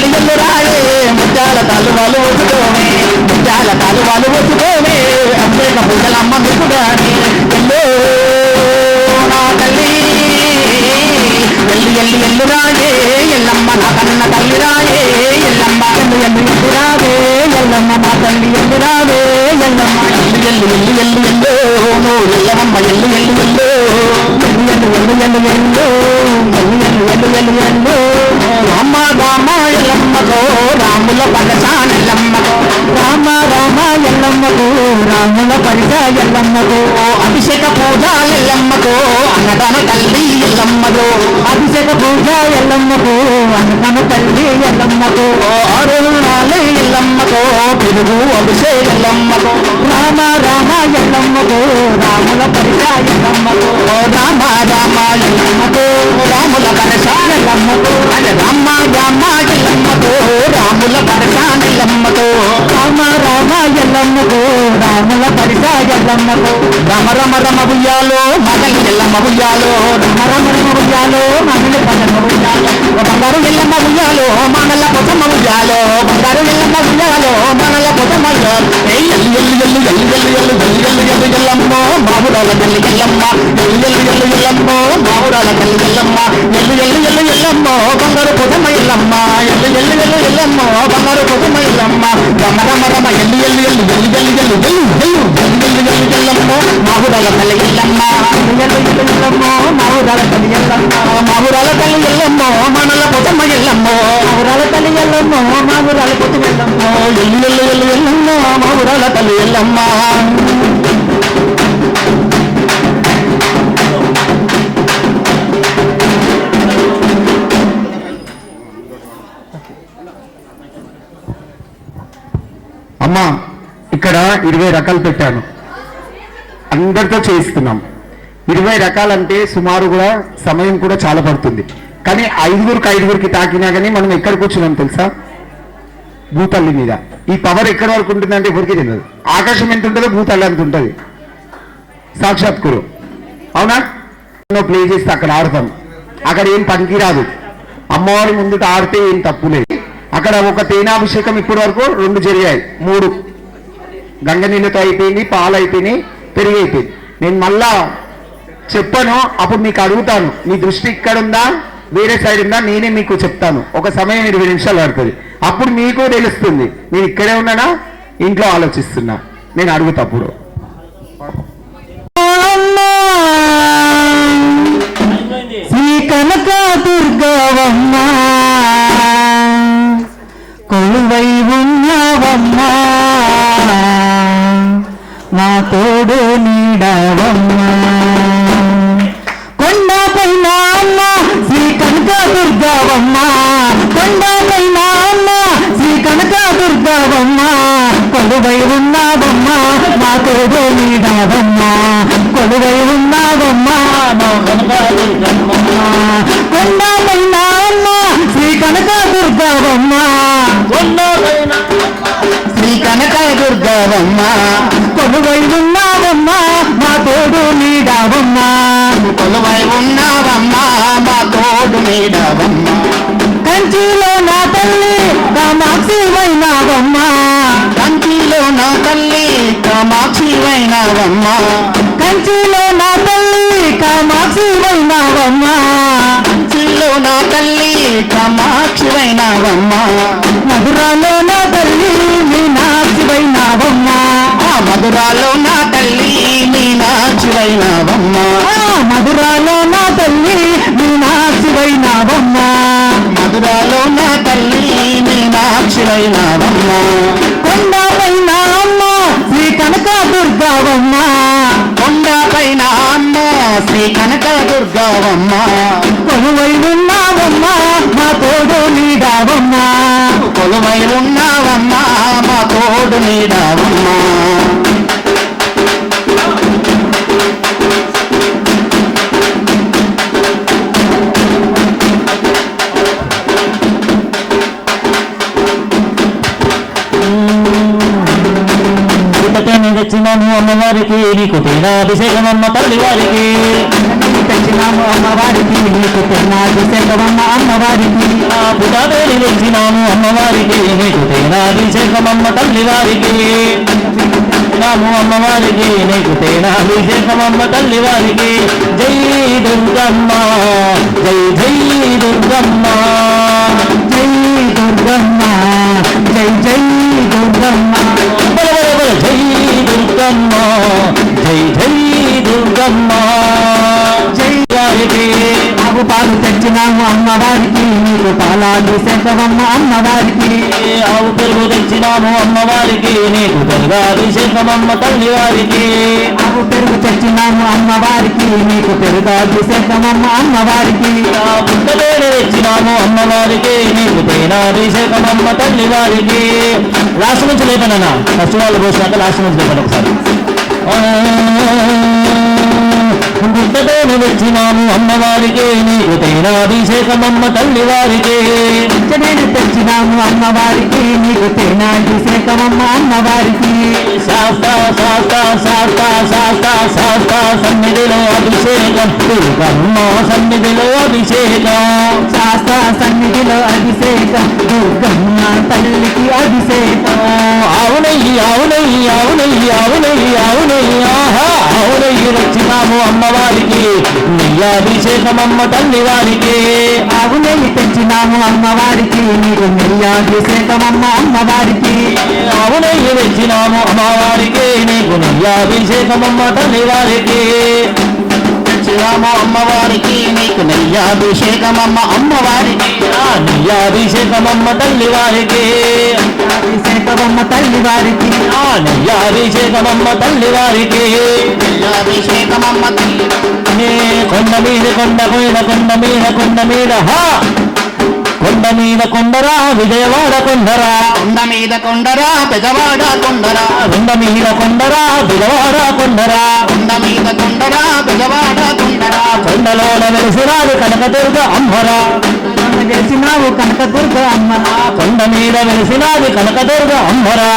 మల్లిగల్లు రాయే ముత్యాల తలువాలు ఒత్తుకోమే ముత్యాల తలువాలు ఒత్తుకోమే అమ్మేక పూజలమ్మ మీకు గాని ఎల్లో నా తల్లి ఎల్లు ఎల్లు ఎల్లు రాయే ఎల్లమ్మ నా కన్న తల్లి రాయే ఎల్లమ్మ ఎల్లు ఎల్లు ఎల్లు రావే ఎల్లమ్మ మా తల్లి ఎల్లు రావే ఎల్లమ్మ ఎల్లు ఎల్లు ఎల్లు ఎల్లు ఎల్లో ఎల్లమ్మ ఎల్లు ఎల్లు ఎల్లో ఎల్లు ఎల్లు ఎల్లు ఎల్లు ఎల్లో ఎల్లు ఎల్లు ఎల్లు ఎల్లో రాముల రామ రామ ఎల్లమ్మకో రాముల పరిస ఎల్లమ్మకో అభిషేక పూజ ఎల్లమ్మకో అన్నదాన తల్లి ఎల్లమ్మకో అభిషేక పూజ ఎల్లమ్మకో అన్నదాన తల్లి ఎల్లమ్మకో అరుణాలే ఎల్లమ్మకో పెరుగు అభిషేక ఎల్లమ్మకో రామ రామ ఎల్లమ్మకో రాముల పరిస ఎల్లమ్మకో రామ రామ ఎల్లమ్మకో రాముల పరిస ఎల్లమ్మకో అదే రామ రామ ఎల్లమ్మకో రాముల పరిస ఎల్లమ్మకో రామ రామ ఎల్లమ్మకో రాముల పరిస ఎల్లమ్మకో రమ రమ రమ బుయ్యాలో మగలి ఎల్లమ్మ బుయ్యాలో రమ రమ రమ బుయ్యాలో మగలి పల్లెమ్మ బుయ్యాలో బంగారు ఎల్లమ్మ బుయ్యాలో మనల పొతమ్మ బుయ్యాలో బంగారు ఎల్లమ్మ బుయ్యాలో మనల పొతమ్మ బుయ్యాలో ఎల్లు ఎల్లు ఎల్లు ఎల్లు ఎల్లు ఎల్లు ఎల్లు ఎల్లు ఎల్లు ఎల్లమ్మ మావురాల తల్లి ఎల్లమ్మ ఎల్లు ఎల్లు ఎల్లు ఎల్లమ్మ మావురాల తల్లి ఎల్లమ్మ ఎల్లు ఎల్లు ఎల్లు ఎల్లమ్మ బంగారు పొతమ్మ ఎల్లమ్మ ఎల్లు ఎల్లు ఎల్లు ఎల్లమ్మ బంగారు పొతమ్మ ఎల్లమ్మ రమ రమ రమ ఎల్లు ఎల్లు ఎల్లు ఎల్లు ఎల్లు ఎల్లు ఎల్లు ఎల్లు ఎల్లు ఎల్లు ఎల్లు ఎల్లమ్మ మావురాల తల్లి ఎల్లమ్మ ఎల్లు ఎల్లు ఎల్లు ఎల్లమ్మ మావురాల తల్లి ఎల్లమ్మ మావురాల తల్లి ఎల్లమ్మ మనల పొతమ్మ ఎల్లమ్మ మావురాల తల్లి ఎల్లమ్మ మావురాల పొతమ్మ ఎల్లమ్మ. ఎల్లు ఎల్లు ఎల్లు ఎల్లమ్మ మావురాల తల్లి ఎల్లమ్మ అమ్మా ఇక్కడ ఇరవై రకాలు పెట్టాను. అందరితో చేయిస్తున్నాం. ఇరవై రకాలంటే సుమారు కూడా సమయం కూడా చాలా పడుతుంది. కానీ ఐదుగురికి ఐదుగురికి తాకినా కానీ మనం ఎక్కడ కూర్చున్నాం తెలుసా? భూతల్లి మీద. ఈ పవర్ ఎక్కడి వరకు ఉంటుందంటే ఎవరికి తెలియదు. ఆకాశం ఎంత ఉంటుందో భూతల్లి అంత ఉంటుంది. సాక్షాత్కురు అవునా? ప్లే చేస్తే అక్కడ ఆడతాం. అక్కడ ఏం పనికి రాదు అమ్మవారి ముందుట ఆడితే ఏం తప్పు లేదు. అక్కడ ఒక తేనాభిషేకం ఇప్పటి వరకు రెండు జరిగాయి. మూడు. గంగ నీళ్ళతో అయిపోయింది పాలు అయిపోయినాయి పెరిగి అయిపోయింది. నేను మళ్ళా చెప్పను అప్పుడు మీకు అడుగుతాను. మీ దృష్టి ఇక్కడ ఉందా? వేరే సైడ్ ఉందా? నేనే మీకు చెప్తాను. ఒక సమయం ఇరవై నిమిషాలు పడుతుంది. అప్పుడు మీకు తెలుస్తుంది. నేను ఇక్కడే ఉన్నానా? ఇంట్లో ఆలోచిస్తున్నా. నేను అడుగుతా అప్పుడు. శ్రీ కనక దుర్గవమ్మ కొలువై ఉన్నవమ్మ మా తోడు నీడవమ్మా. మా తోడు నీడవమ్మ కొలువై ఉన్నావమ్మ మా అమ్మ శ్రీ కనక దుర్గవమ్మ శ్రీ కనక దుర్గవమ్మ కొలువై ఉన్నావమ్మా మా తోడు నీడవమ్మ. కొలువై ఉన్నావమ్మా. వైనావమ్మ కంచిలో నా తల్లి కామాక్షి వైనావమ్మ కంచిలో నా తల్లి కామాక్షి వైనావమ్మ మధురాలో నా తల్లి మీనాక్షి వైనావమ్మ మధురాలో నా తల్లి మీనాక్షి వైనావమ్మ మధురాలో నా తల్లి మీనాక్షి వైనావమ్మ మధురాలో నా తల్లి మీనాక్షి వైనావమ్మ కొండ పైన అమ్మ శ్రీ కనక దుర్గావమ్మ. కొండ పైన అమ్మ శ్రీ కనక దుర్గావమ్మ. కొలువై ఉన్నావమ్మ మా తోడు నీడావమ్మ. కొలువై ఉన్నావమ్మ మా తోడు నీడావమ్మ. అభిషేకమమ్మ నేను తెచ్చినాను అమ్మవారికి నీకు తేనాభిషేకమమ్మ తెచ్చినాము అమ్మవారికి. నీకు తెన్నాభిషేకమమ్మ అమ్మవారికి ఆ పుటాదేవి తెచ్చినాము అమ్మవారికి. నీకు తేనాభిషేకమమ్మ తల్లివారికి నాము అమ్మవారికి. నీకు తేనాభిషేకమమ్మ తల్లివారికి. జై దుర్గమ్మ జై జై దుర్గమ్మ. తెచ్చినాము అమ్మవారికి నీకు పాలాభిషేకమమ్మ అమ్మవారికి. ఆవు పెరుగు తెచ్చినాము అమ్మవారికి నీకు పెరుగాభిషేకమమ్మ తల్లి వారికి. ఆవు పెరుగు తెచ్చినాము అమ్మవారికి నీకు పెరుగాభిషేకమమ్మ అమ్మవారికి. ఆ పుట్టలేని తెచ్చినాము అమ్మవారికి నీకు తేనాభిషేకమమ్మ తల్లి వారికి. లాస్ట్ నుంచి లేపనన్నా. ఫస్ట్ వాళ్ళు పోసినాక లాస్ట్ నుంచి లేపను ఒకసారి. గుడ్డతోను తెచ్చినాము అమ్మవారికి. నీకు తేనాభిషేకమమ్మ తల్లి వారికి నేను తెచ్చినాము అమ్మవారికి. నీకు తేనాభిషేకమమ్మ అమ్మవారికి. శాస్త శాస్త శాస్త శాస్త శాస్త సన్నిధిలో అభిషేకం. దుర్గమ్మ సన్నిధిలో అభిషేకం. శాస్త్ర సన్నిధిలో అభిషేకం. దుర్గమ్మ తల్లికి అభిషేకం. అవునయ్యి అవునయ్యి అవునయ్యి అవునయ్యి అవునయ్యి ఆహా అవునయ్యి వచ్చినాము అమ్మవారికి నెయ్యాభిషేకమమ్మ తల్లి వారికి ఆవు నెయ్యి తెచ్చినాము అమ్మవారికి నీకు నెయ్యాభిషేకమమ్మ అమ్మవారికి. అవునయ్యి వచ్చినాము అమ్మవారికి నీకు నెయ్యాభిషేకమమ్మ తల్లి వారికి తెచ్చినాము అమ్మవారికి నీకు నెయ్యాభిషేకమమ్మ అమ్మవారికి నెయ్యాభిషేకమమ్మ తల్లి వారికి అభిషేకమమ్మ తల్లి వారికి ఆ నెయ్యాభిషేకమమ్మ తల్లి వారికి నెయ్యాభిషేకమమ్మ తల్లి కొండ మీద కొండ మీద కొండ మీద కొండ మీద హా! కొండ మీద కొండరా విజయవాడ కొండరా. కొండ మీద కొండరా పెదవాడ కొండరా. కొండ మీద కొండరా విజయవాడ కొండరా. కొండ మీద కొండరా పెదవాడ కొండరా. కొండలోన వెలిసిరాదు కనకదుర్గ అమ్మరా చేసినావు కనకదుర్గ అమ్మ కొండ మీద వెలిసినాది కనకదుర్గ అమ్మరా.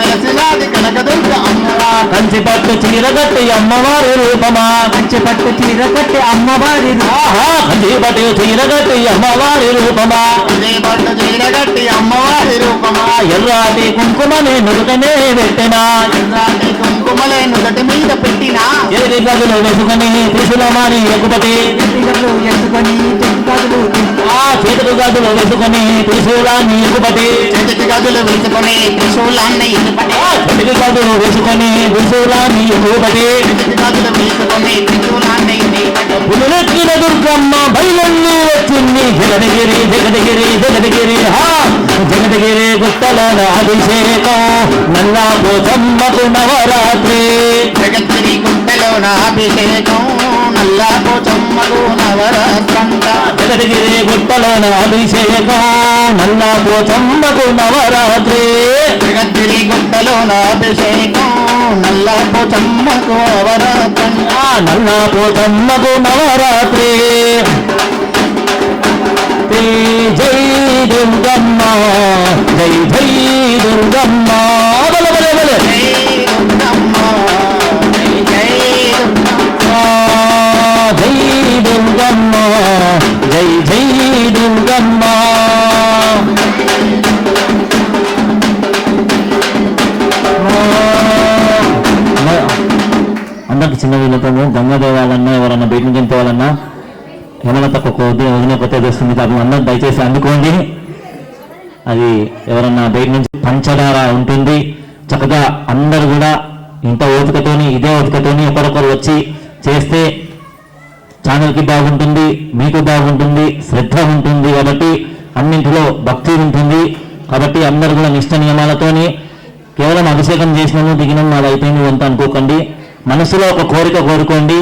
వెలసినాది కనకదుర్గ అమ్మరా. కంచి పట్టు చీర కట్టి అమ్మవారి రూపమా. మంచి పట్టు చీర కట్టి అమ్మవారి ఆహా కంచి పట్టు చీర కట్టి అమ్మవారి రూపమా. ఇదే పట్టు చీర కట్టి అమ్మవారి రూపమా. ఎర్రాటి కుంకుమని నుదుటనే పెట్టినా. ఎర్రాటి కుంకుమలే నుదటి మీద పెట్టినా. ఎదిరి గదులు వేసుకుని త్రిశూలమాని ఎత్తుకొని చెక్కలు ఆ చేతులు గదులు వేసుకుని త్రిశూలాన్ని ఎగుపటి చేతికి గదులు వేసుకొని త్రిశూలాన్ని ఇనుపటి ఆ చేతికి గదులు వేసుకుని త్రిశూలాన్ని ఎగుపటి చేతికి గదులు వేసుకొని త్రిశూలాన్ని పులులెక్కిన దుర్గమ్మ బయలల్లి వచ్చింది. జగదగిరి జగదగిరి జగదగిరి హా! జగదగిరి గుట్టల అభిషేకం. నల్లా పోచమ్మకు నవరాత్రి జగద్గిరి గుంటలోన అభిషేకం. నల్లా పోచమ్మకు నవరాత్రంట జగదగిరి గుట్టలోన అభిషేకం నల్లా పోచమ్మకు నవరాత్రి జగద్గిరి గుంటలోన అభిషేకం నల్లా పోచమ్మకు నవరాత్రంట ఆ నల్లా పోచమ్మకు నవరాత్రి శ్రీ జై దుర్గమ్మ జై జై దుర్గమ్మ దుర్గమ్మ జై జై దుర్గమ్మ అందరికి చిన్న వీళ్ళతోనూ గంగ దేవాలన్నా ఎవరన్నా బయట నుంచి పోవాలన్నా ఏమైనా తక్కువ కొద్ది కొత్త తెస్తుంది పాపం అందరూ దయచేసి అందుకోండి. అది ఎవరన్నా బయట నుంచి పంచదార ఉంటుంది. చక్కగా అందరు కూడా ఇంత ఓపికతోని ఇదే ఓపికతోని ఒకరొకరు వచ్చి చేస్తే ఛానల్కి బాగుంటుంది మీకు బాగుంటుంది శ్రద్ధ ఉంటుంది కాబట్టి అన్నింటిలో భక్తి ఉంటుంది. కాబట్టి అందరు కూడా నిష్ట నియమాలతోని కేవలం అభిషేకం చేసినాము దిగినం మాది అయిపోయింది అంత అనుకోకండి. మనసులో ఒక కోరిక కోరుకోండి.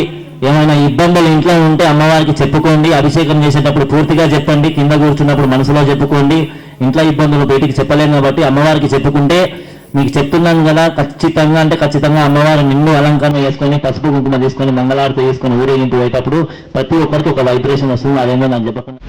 ఏమైనా ఇబ్బందులు ఇంట్లో ఉంటే అమ్మవారికి చెప్పుకోండి. అభిషేకం చేసేటప్పుడు పూర్తిగా చెప్పండి. కింద కూర్చున్నప్పుడు మనసులో చెప్పుకోండి. ఇంట్లో ఇబ్బందులు బయటికి చెప్పలేము కాబట్టి అమ్మవారికి చెప్పుకుంటే మీకు చెప్తున్నాను కదా ఖచ్చితంగా అంటే ఖచ్చితంగా అమ్మవారు నిన్ను అలంకరణ చేసుకొని పసుపు కుంకుమ తీసుకొని మంగళారతి చేసుకొని ఊరేగింపు పోయేటప్పుడు ప్రతి ఒక్కరికి ఒక వైబ్రేషన్ వస్తుంది. అదేందో నాకు చెప్పకుండా